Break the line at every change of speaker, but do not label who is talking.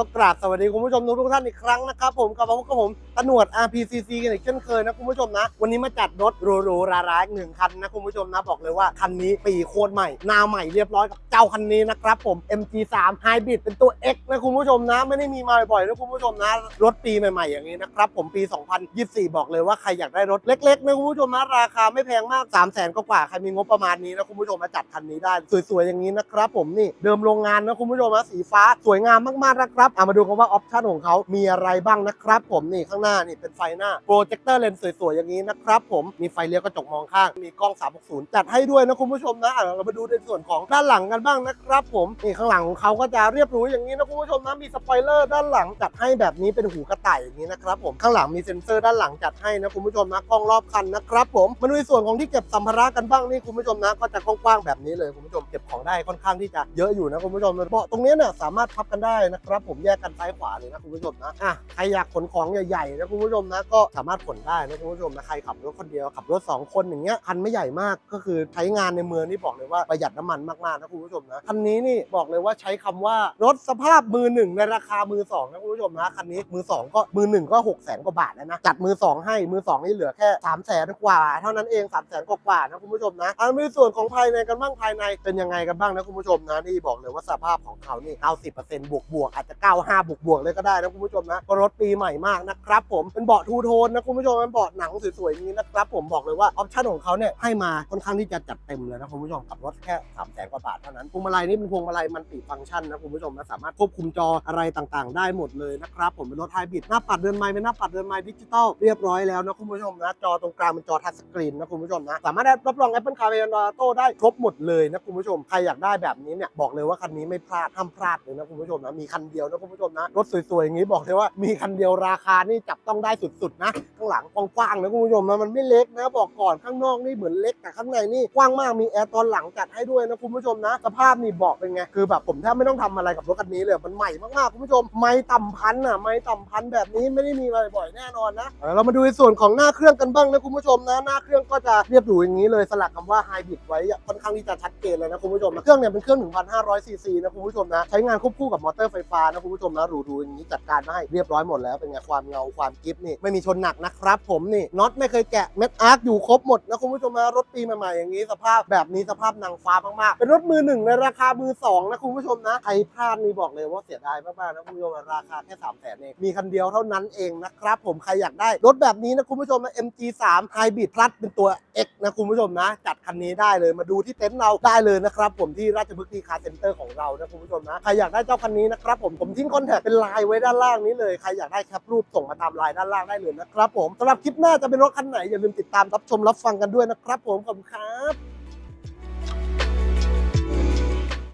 ก็กราบสวัสดีคุณผู้ชมทุกท่านอีกครั้งนะครับผมกับพบกับผมตะหนวด RPCC กันอีกเช่นเคยนะคุณผู้ชมนะ วันนี้มาจัดรถหรูๆราๆอีกหนึ่งคันนะคุณผู้ชมนะบอกเลยว่าคันนี้ปีโคตรใหม่นาใหม่เรียบร้อยกับเจ้าคันนี้นะครับผม MG3 Hybrid เป็นตัว X นะคุณผู้ชมนะ ไม่ได้มีมาบ่อยๆนะคุณผู้ชมนะรถปีใหม่ๆอย่างนี้นะครับผมปี 2024 บอกเลยว่าใครอยากได้รถเล็กๆนะคุณผู้ชมนะราคาไม่แพงมาก 3 0 0 0 0 0กว่าใครมีงบประมาณนี้นะคุณผู้ชมมาจัดคันนี้ได้สวยๆอย่างนี้นะครับผมนี่เดิมโรงงานนะคุณผู้ชมนะสีฟ้าสวยงามมากๆนะครับเอามาดูกันว่าออปชั่นของเขามีอะไรบ้างนะครับผมนี่ข้างหน้านี่เป็นไฟหน้าโปรเจคเตอร์เลนส์สวยๆอย่างนี้นะครับผมมีไฟเลี้ยวกระจกมองข้างมีกล้อง 360 จัดให้ด้วยนะคุณผู้ชมนะอะเรามาดูในส่วนของด้านหลังกันบ้างนะครับผมนี่ข้างหลังของเขาก็จะเรียบรูอย่างนี้นะคุณผู้ชมนะมีสปอยเลอร์ด้านหลังจัดให้แบบนี้เป็นหูกระต่ายอย่างนี้นะครับผมข้างหลังมีเซ็นเซอร์ด้านหลังจัดให้นะคุณผู้ชมนะกล้องรอบคันนะครับผมมาดูในส่วนของที่เก็บสัมภาระกันบ้างนี่คุณผู้ชมนะก็จะกว้างๆแบบนี้เลยคุณผู้ชมเก็บของได้ค่อนข้างที่จะเยอะอยู่นะคุณผู้ชมเบาะตรงนี้เนี่ยสามารถพับกันได้นะครับผมแยกกันซ้ายขวาเลยนะคุณผู้ชมนะอะใครอยากขนของใหญ่ๆนะคุณผู้ชมนะก็สามารถขนได้นะคุณผู้ชมนะใครขับรถคนเดียวขับรถสองคนอย่างเงี้ยคันไม่ใหญ่มากก็คือใช้งานในเมืองนี่บอกเลยว่าประหยัดน้ำมันมากๆนะคุณผู้ชมนะคันนี้นี่บอกเลยว่าใช้คำว่ารถสภาพมือหนึ่งในราคามือสองนะคุณผู้ชมนะคันนี้มือสองก็มือหนึ่งก็หกแสนกว่าบาทแล้วนะจัดมือสองให้มือสองนี่เหลือแค่สามแสนกว่า เท่านั้นเองสามแสนกว่าๆนะคุณผู้ชมนะเอามาดูส่วนของภายในกันบ้างภายในเป็นยังไงกันบ้างนะคุณผู้ชมนะนี่บอกเลยว่าสภาพของเขานี่90%บวกบวกๆอาจจะ95 บวกบวกเลยก็ได้นะคุณผู้ชมนะรถปีใหม่มากนะครับผมเป็นเบาะทูโทนนะคุณผู้ชมเป็นเบาะหนังสวยๆนี้นะครับผมบอกเลยว่าออปชั่นของเขาเนี่ยให้มาค่อนข้างที่จะจัดเต็มเลยนะคุณผู้ชมกับรถแค่3 0 0แสนกว่าบาทเท่านั้นพวงมาลัยนี่เป็นพวงมาลัยมันติฟังก์ชันนะคุณผู้ชมนะสามารถควบคุมจออะไรต่างๆ ได้หมดเลยนะครับผมเป็นรถไฮบริดหน้าปัดเดินไม้เป็นหน้าปัดเดินไม้ดิจิตอลเรียบร้อยแล้วนะคุณผู้ชมนะจอตรงกลางเป็นจอทัชสกรีนนะคุณผู้ชมนะสามารถได้รับรอง Apple CarPlay Android Auto ได้ครบหมดเลยนะคุณผู้ชมใครอยากได้แบบนี้เนี่ยบอกเลยว่าคันนี้ไม่พลาดห้ามพลาดเลยนะคุณผู้ชมนะมีคันเดียวนะคุณผู้ชมนะ รถสวยๆอย่างนี้บอกเลยว่ามีคันเดียวราคานี่จับต้องได้สุดๆนะข้างหลังกว้างๆนะคุณผู้ชมนะมันไม่เล็กนะบอกก่อนข้างนอกนี่เหมือนเล็กแต่ข้างในนี่กว้างมากมีแอร์ตอนหลังจัดให้ด้วยนะคุณผู้ชมนะสภาพนี่บอกเป็นไงคือแบบผมแทบไม่ต้องทำอะไรกับรถคันนี้เลยมันใหม่มากๆคุณผู้ชมไม่ต่ำพันอะไม่ต่ำพันแบบนี้ไม่ได้มีบ่อยๆแน่นอนนะเรามาดูในส่วนของหน้าเครื่องกันบ้างนะคุณผู้ชมนะหน้าเครื่องก็จะเรียบหรูอย่างนี้เลยสลักคำว่าไฮบริดไว้ค่อนข้างที่จะชัดเจนเลยนะคุณผู้ชมนะเครื่องเนี่ยเป็นเครื่อง 1,500ซีซีนะคุณผู้ชมนะใช้งานควบคู่กับมอเตอร์ไฟฟ้านะคุณผู้ชมนะหรูๆอย่างนี้จัดการมาให้เรียบร้อยหมดแล้วเป็นไงความเงาความกริฟนี่ไม่มีชนหนักนะครับ ผมนี่น็อตไม่เคยแกะเม็ดอาร์คอยู่ครบหมดนะคุณผู้ชมนะรถปีใหม่ๆอย่างนี้สภาพแบบนี้สภาพนางฟ้ามากๆเป็นรถมือหนึ่งในราคามือสองนะคุณผู้ชมนะใครพลาดนี่บอกเลยว่าเสียดายมากๆนะคุณผู้ชมราคาแค่3 0 0แสนเองมีคันเดียวเท่านั้นเองนะครับผมใครอยากได้รถแบบนี้นะคุณผู้ชมนะ MG3 Hybrid Plus เป็นตัว X นะคุณผู้ชมนะ จัดคันนี้ได้เลยมาดูที่เต็นท์เราได้เลยนะครับผมที่ราชพฤกษ์ดีคาร์เซ็นเตอร์ของเรานะคุณผู้ชมนะใครอยากได้เจ้าคันนี้นะครับผมผมทิ้งคอนแทคเป็นไลน์ไว้ด้านล่างนี้เลย ใครอยากได้แคปรูปส่งมาตามไลน์ด้านล่างได้เลยนะครับผมสำหรับคลิปหน้าจะเป็นรถคันไหนอย่าลืมติดตามรับชมรับฟังกันด้วยนะครับผมขอบคุณครับ